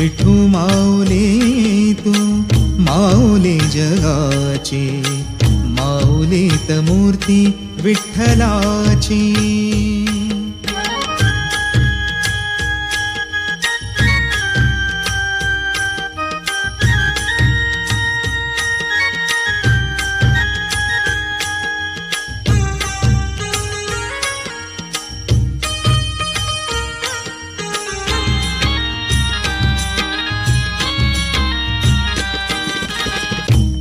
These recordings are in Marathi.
विठू माऊली तू माऊली जगाची माऊलीत मूर्ती विठ्ठलाची.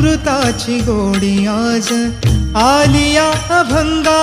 अमृताची गोडी आज आलिया अभंगा